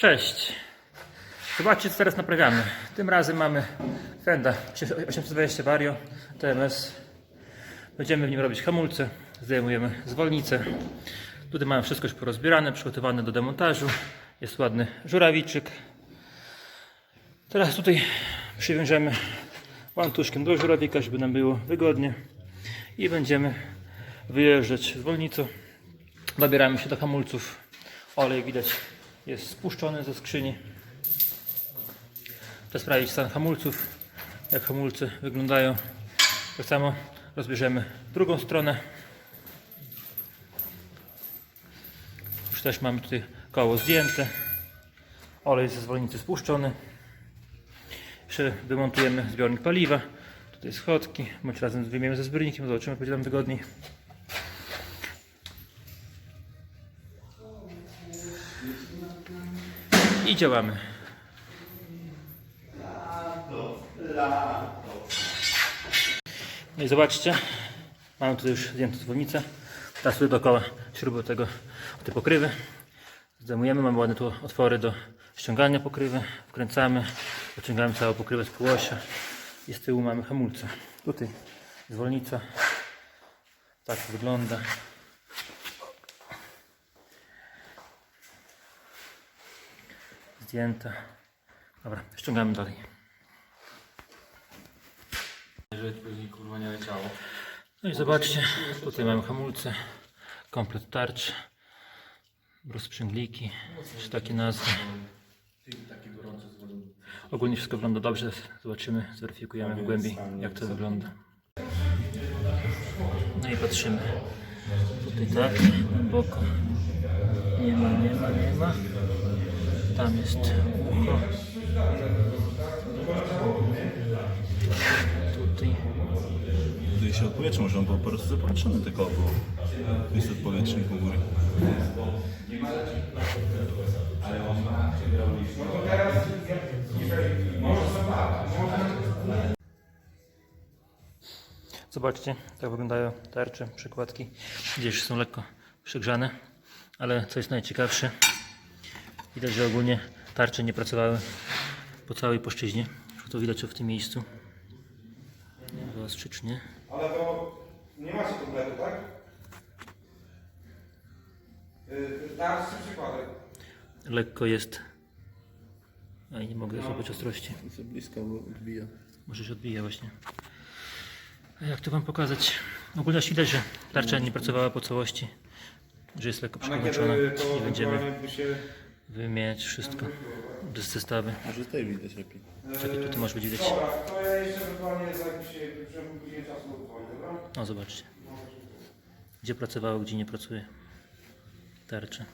Cześć. Zobaczcie co teraz naprawiamy. Tym razem mamy Fenda 820 Vario TMS. Będziemy w nim robić hamulce. Zdejmujemy zwolnicę. Tutaj mamy wszystko już porozbierane, przygotowane do demontażu. Jest ładny żurawiczek. Teraz tutaj przywiążemy łańcuszkiem do żurawika, żeby nam było wygodnie. I będziemy wyjeżdżać zwolnicą. Dobieramy się do hamulców. Olej widać jest spuszczony ze skrzyni. Chcę sprawdzić stan hamulców, jak hamulce wyglądają. Tak samo rozbierzemy drugą stronę. Już też mamy tutaj koło zdjęte. Olej ze zwolnicy spuszczony. Jeszcze wymontujemy zbiornik paliwa. Tutaj schodki, bądź razem wyjmiemy ze zbiornikiem, zobaczymy, jak będzie nam wygodniej. I działamy. No i zobaczcie, mamy tutaj już zdjętą dzwonnicę. Teraz tutaj dookoła śruby tego, tej pokrywy. Zdejmujemy, mamy ładne tu otwory do ściągania pokrywy. Wkręcamy, wyciągamy całą pokrywę z półosia. I z tyłu mamy hamulce. Tutaj zwolnica. Tak wygląda. Zdjęta. Dobra, ściągamy dalej. Żeby później kurwa nie leciało. No i zobaczcie, tutaj mamy hamulce, komplet tarcz, rozprzęgliki, czy takie nazwy. Ogólnie wszystko wygląda dobrze, zobaczymy, zweryfikujemy głębiej jak to wygląda. No i patrzymy. Tutaj tak, głęboko. Nie ma, nie ma, nie ma. Tam jest ucho. Tutaj. Tutaj się odpowietrze, może on był po prostu zapowietrzony tylko było. Jest odpowietrznik u góry. Zobaczcie, tak wyglądają tarcze, przykładki. Gdzieś są lekko przygrzane, ale co jest najciekawsze, widać, że ogólnie tarcze nie pracowały po całej płaszczyźnie. To widać w tym miejscu. Wyostrzycznie. Ale to nie macie kompletu, tak? Teraz trzy przykłady. Lekko jest. A nie mogę złapać ostrości. Za blisko odbija. Może się odbija właśnie. A jak to wam pokazać? Ogólnie widać, że tarcza nie pracowała po całości. Że jest lekko A na przekończona kiedy to i będziemy się... wymieniać wszystko bez zestawy. Może tutaj widać lepiej. Czekaj, tutaj może być widać. Dobra, to ja jeszcze ewentualnie za jakiś przepływ później czasu dobra? No zobaczcie. Gdzie pracowało, gdzie nie pracuje. Tarcze.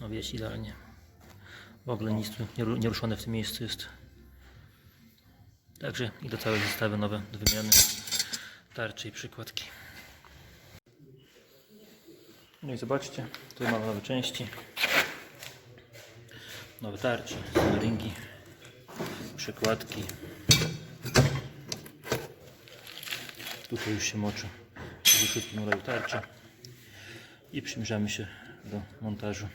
No widać idealnie. W ogóle nic tu nieru- nieruszone w tym miejscu jest. Także i do całej zestawy nowe do wymiany. Tarcze i przykładki. No i zobaczcie, tutaj mamy nowe części. Nowe tarcze, nowe ringi, przykładki. Tutaj już się moczy w wszystkim oleju i przymierzamy się do montażu.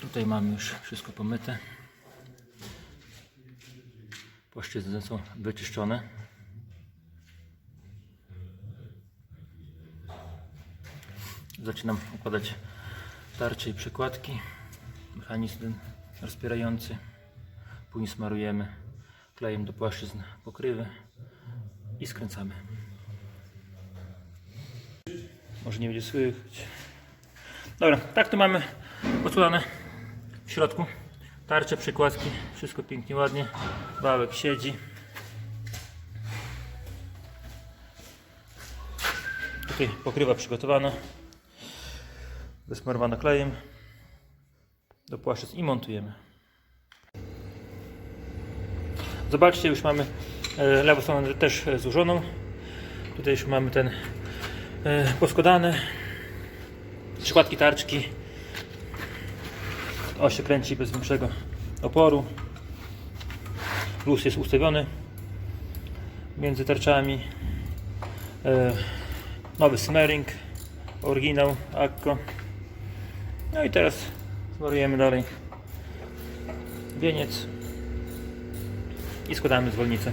Tutaj mamy już wszystko pomyte. Płaszczyzny są wyczyszczone. Zaczynam układać tarcze i przykładki. Mechanizm rozpierający. Później smarujemy klejem do płaszczyzn pokrywy i skręcamy. Może nie będzie słychać. Dobra, tak to mamy podkładane w środku. Tarcze, przykładki, wszystko pięknie, ładnie. Wałek siedzi. Tutaj pokrywa przygotowana. Wysmarowana klejem. Do płaszczyzn i montujemy. Zobaczcie, już mamy e, lewą stronę też złożoną. Tutaj już mamy ten e, poskładane. Przykładki tarczki. Oś się kręci bez większego oporu. Luz jest ustawiony między tarczami. E, nowy smearing, oryginał, Akko. No i teraz smarujemy dalej wieniec i składamy zwolnicę.